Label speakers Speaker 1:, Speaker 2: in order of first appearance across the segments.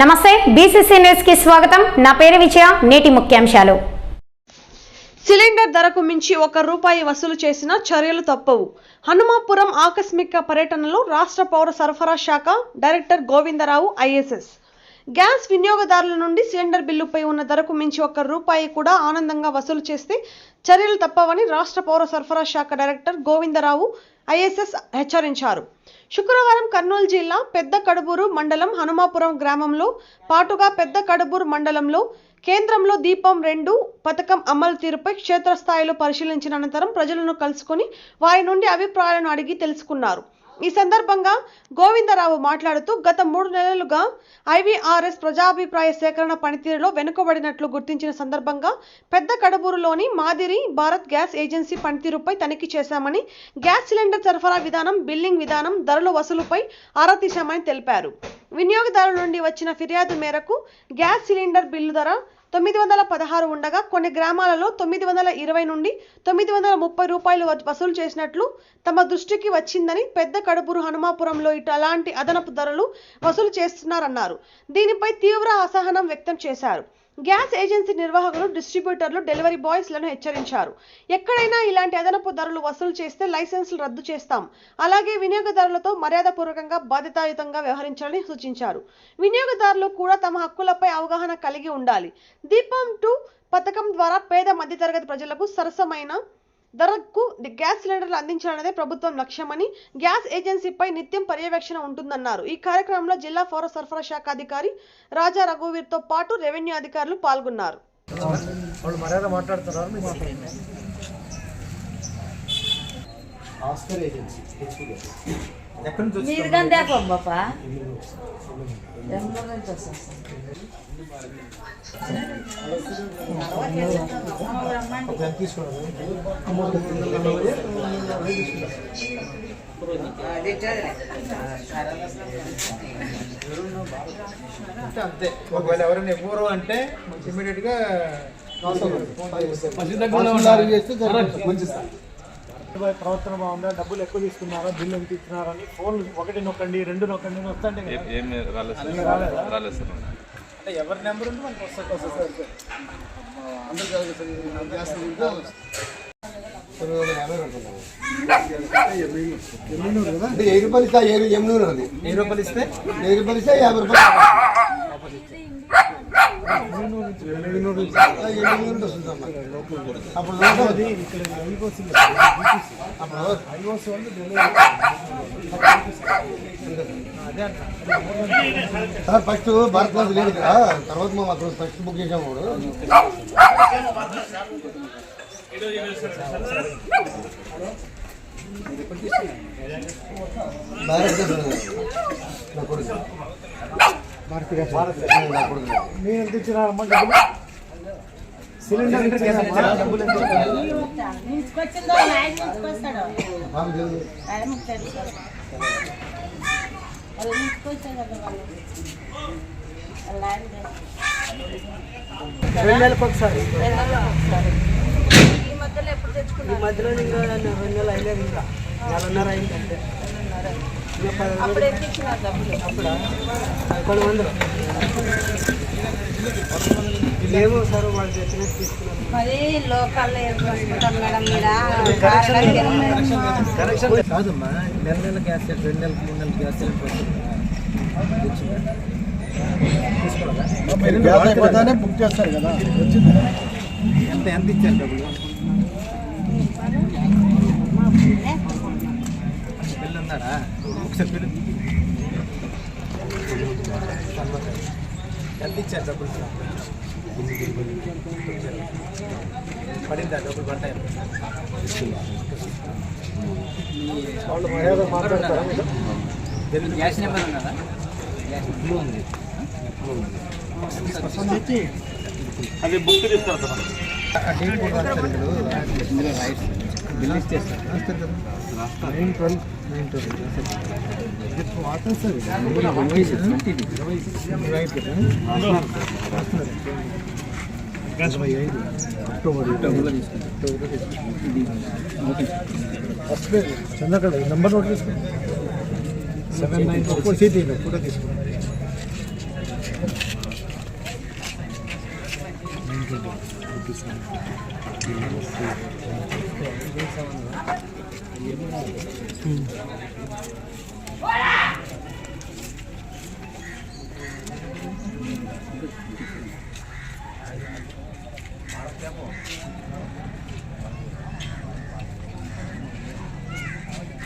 Speaker 1: నమస్తే బీసీసీ న్యూస్కి స్వాగతం. నా పేరు విజయ నేటి ముఖ్యాంశాలు.
Speaker 2: సిలిండర్ ధరకు మించి ఒక రూపాయి వసూలు చేసిన చర్యలు తప్పవు. హనుమాపురం ఆకస్మిక పర్యటనలో రాష్ట్ర పౌర సరఫరా శాఖ డైరెక్టర్ గోవిందరావు ఐఎస్ఎస్ గ్యాస్ వినియోగదారుల నుండి సిలిండర్ బిల్లుపై ఉన్న ధరకు మించి ఒక్క రూపాయి కూడా ఆనందంగా వసూలు చేస్తే చర్యలు తప్పవని రాష్ట్ర పౌర సరఫరా శాఖ డైరెక్టర్ గోవిందరావు ఐఎస్ఎస్ హెచ్చరించారు. శుక్రవారం కర్నూలు జిల్లా పెద్ద కడుబూరు మండలం హనుమాపురం గ్రామంలో పాటుగా పెద్ద కడుబూరు మండలంలో కేంద్రంలో దీపం రెండు పథకం అమలు తీరుపై క్షేత్రస్థాయిలో పరిశీలించిన అనంతరం ప్రజలను కలుసుకుని వారి నుండి అభిప్రాయాలను అడిగి తెలుసుకున్నారు. ఈ సందర్భంగా గోవిందరావు మాట్లాడుతూ గత మూడు నెలలుగా ఐవీఆర్ఎస్ ప్రజాభిప్రాయ సేకరణ పనితీరులో వెనుకబడినట్లు గుర్తించిన సందర్భంగా పెద్ద కడబూరులోని మాదిరి భారత్ గ్యాస్ ఏజెన్సీ పనితీరుపై తనిఖీ చేశామని గ్యాస్ సిలిండర్ సరఫరా విధానం బిల్లింగ్ విధానం ధరల వసూలుపై ఆరా తీశామని తెలిపారు. వినియోగదారుల నుండి వచ్చిన ఫిర్యాదు మేరకు గ్యాస్ సిలిండర్ బిల్లు ధర తొమ్మిది వందల పదహారు ఉండగా కొన్ని గ్రామాలలో తొమ్మిది వందల ఇరవై నుండి తొమ్మిది వందల ముప్పై రూపాయలు వ- వసూలు చేసినట్లు తమ దృష్టికి వచ్చిందని పెద్ద కడుపురు హనుమాపురంలో ఇటు అలాంటి అదనపు ధరలు వసూలు చేస్తున్నారన్నారు. దీనిపై తీవ్ర అసహనం వ్యక్తం చేశారు. గ్యాస్ ఏజెన్సీ నిర్వాహకులు డిస్ట్రిబ్యూటర్లు డెలివరీ బాయ్స్లను హెచ్చరించారు. ఎక్కడైనా ఇలాంటి అదనపు ధరలు వసూలు చేస్తే లైసెన్సులు రద్దు చేస్తాం. అలాగే వినియోగదారులతో మర్యాదపూర్వకంగా బాధ్యతాయుతంగా వ్యవహరించాలని సూచించారు. వినియోగదారులు కూడా తమ హక్కులపై అవగాహన కలిగి ఉండాలి. దీపం టూ పథకం ద్వారా పేద మధ్యతరగతి ప్రజలకు సరసమైన ధరకు గ్యాస్ సిలిండర్లు అందించాలన్నదే ప్రభుత్వం లక్ష్యమని గ్యాస్ ఏజెన్సీపై నిత్యం పర్యవేక్షణ ఉంటుందన్నారు. ఈ కార్యక్రమంలో జిల్లా పౌర సరఫరా శాఖ అధికారి రాజా రఘువీర్తో పాటు రెవెన్యూ అధికారులు పాల్గొన్నారు.
Speaker 3: ఆస్కర్ ఏజెన్సీ ఎక్కడి నుంచి
Speaker 4: మీరు కానీ దేపో బాపా బెంగళూరు నుంచి వస్తాం
Speaker 3: అంతే ఒకవేళ ఎవరైనా ఇవ్వరు అంటే ఇమీడియట్గా మంచి సార్. ప్రవర్తన బాగుందా? డబ్బులు ఎక్కువ తీసుకున్నారా? బిల్లు ఎంత ఇస్తున్నారా అని ఫోన్ ఒకటి నొక్కండి రెండు నొక్కండి వస్తుంటే కదా.
Speaker 5: ఏం రాలేదు సార్.
Speaker 3: అంటే ఎవరి నెంబర్ ఉంటే మనకు వస్తుంది వస్తుంది సార్.
Speaker 6: వెయ్యి రూపాయలు ఇస్తా ఏడు ఎనిమిది ఉన్నది
Speaker 3: వెయ్యి రూపాయలు ఇస్తే
Speaker 6: వెయ్యి రూపాయలు ఇస్తే యాభై రూపాయలు. అప్పుడు
Speaker 3: అది
Speaker 6: సార్ ఫస్ట్ భారత్ క్లాస్ లేదు కదా? తర్వాత మేము అక్కడ ఫస్ట్ బుక్ చేసాము భారతదేశం
Speaker 3: మీరు ఎంత ఇచ్చినారమ్మా డబ్బులు? సిలిండర్ రెండు నెలలకు ఒకసారి.
Speaker 4: ఈ మధ్యలో ఎప్పుడు తెచ్చుకున్నారు?
Speaker 3: ఈ మధ్యలో ఇంకా రెండు నెలలు అయిలేదు ఇంకా. నెలన్నర అయింది అంతే. ఇంకా పది
Speaker 4: అప్పుడు ఎంత ఇచ్చినారు డబ్బులు.
Speaker 3: అప్పుడు? పది వందలు. సార్ వాళ్ళు చెప్పినట్టు
Speaker 4: మరి మేడం మీరు
Speaker 3: కనెక్షన్ కాదమ్మా నెల నెల గ్యాస్ సిలిండర్ రెండు నెలలకు మూడు నెలలకు గ్యాస్ సిలిండర్
Speaker 6: బుక్ చేస్తారు కదా.
Speaker 3: ఎంత ఎంత ఇచ్చారు డబ్బులు బిల్లు ఉందాడా ఒకసారి ఎంత ఇచ్చారు డబ్బులు. పడిందా? డబ్బులు పడ్డాయి వాళ్ళు మర్యాద మాట్లాడతారా? మీరు గ్యాస్ నెంబర్ ఉన్నదా
Speaker 5: అది బుక్ తీస్తారు కదా
Speaker 6: కూడా రాస్తారు nine twelve nine twelve water sir
Speaker 3: ఇరవై ఐదు October first Chandrakala number note తీసుకోండి సెవెన్ నైన్ ఒక్కటి సీటీ కూడా తీసుకోండి Thank you.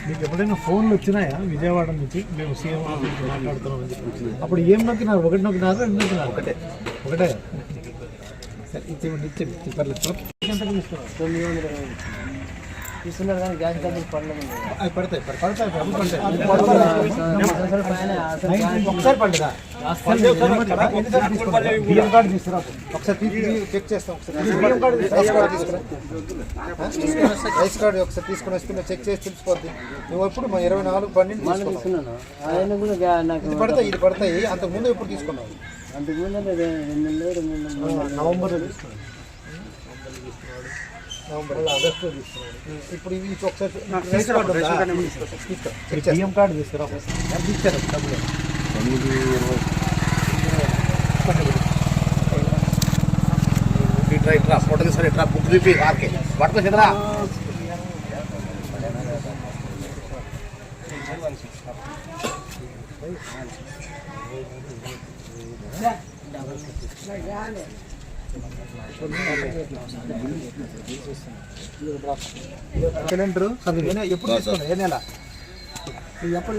Speaker 3: మీకు ఎప్పుడైనా ఫోన్లు వచ్చినాయా? విజయవాడ నుంచి? మేము సీఎం ఆఫీస్ మాట్లాడుతున్నాం అని చెప్పి. అప్పుడు ఏం నొక్కినారు? ఒకటి నొక్కినారు? రెండు నొక్కినారు? ఒకటే. ఒకటే. సరే ఇచ్చేయండి ఇచ్చేయండి. పర్లేదు
Speaker 4: తొమ్మిది వందల ఇరవై తీసుకున్నారు కానీ గ్యాస్ డబ్బులు పడలేదు
Speaker 3: పడతాయి పడతాయి ఒకసారి బియ్యం కార్డు తీసుకురా ఒకసారి చెక్ చేస్తాం ఒకసారి
Speaker 6: రైస్ కార్డు ఒకసారి తీసుకుని వస్తే చెక్ చేసి తెలిసిపోద్ది నువ్వు ఎప్పుడు మా ఇరవై నాలుగు పన్నెండు
Speaker 4: తీసుకున్నాను
Speaker 6: పడతాయి ఇది పడతాయి అంతకు ముందు ఎప్పుడు తీసుకున్నావు
Speaker 4: అంతకుముందు.
Speaker 3: నవంబర్లో తీసుకున్నాడు ఆగస్టులో
Speaker 6: ఇప్పుడు ఇవి ఒకసారి రైస్ కార్డు ఉందా? తీసుకో.
Speaker 3: ఈ బియ్యం కార్డు. తీసుకురా. ఎంత ఇచ్చారు డబ్బులు.
Speaker 5: ఇట్రా ఇట్రా ఫోటో తీసుకొని ఇట్రా బుక్ చూపి ఆర్కే. పట్టుకో చంద్రా.
Speaker 6: సిలిండర్ ఎప్పుడు తీసుకున్నావు? ఏ నెల? ఎప్పుడు.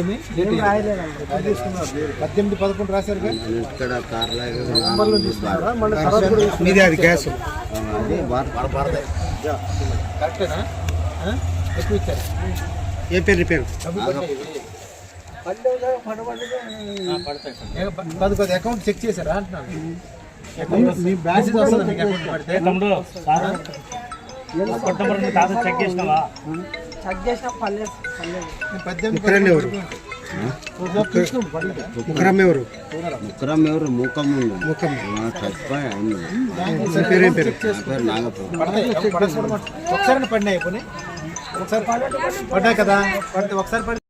Speaker 6: ఏమి? ఎప్పుడు తీసుకున్నారు పద్దెనిమిది పదకొండు రాశారు మీదే అది గ్యాస్.
Speaker 3: కరెక్టేనా? ఎక్కువ ఇచ్చారు.
Speaker 6: ఏ పేరు పేరు? అకౌంట్ చెక్ చేశారా అంటున్నాను. మీ బ్యాలెన్స్ వస్తుంది మీకు అకౌంట్ పడితే.
Speaker 4: చెక్ చేసిన పర్లేదు పర్లేదు.
Speaker 6: పద్దెనిమిది ఎవరు? ముఖరం ఎవరు?
Speaker 7: ముక్కరం ఎవరు? ముఖం
Speaker 6: పేరేం పేరు?
Speaker 7: పేరు నాగపూర్.
Speaker 6: పడతాయి ఒకసారి పడినాయి పోనీ. ఒకసారి పడ్డాయి కదా? పడితే ఒకసారి పడి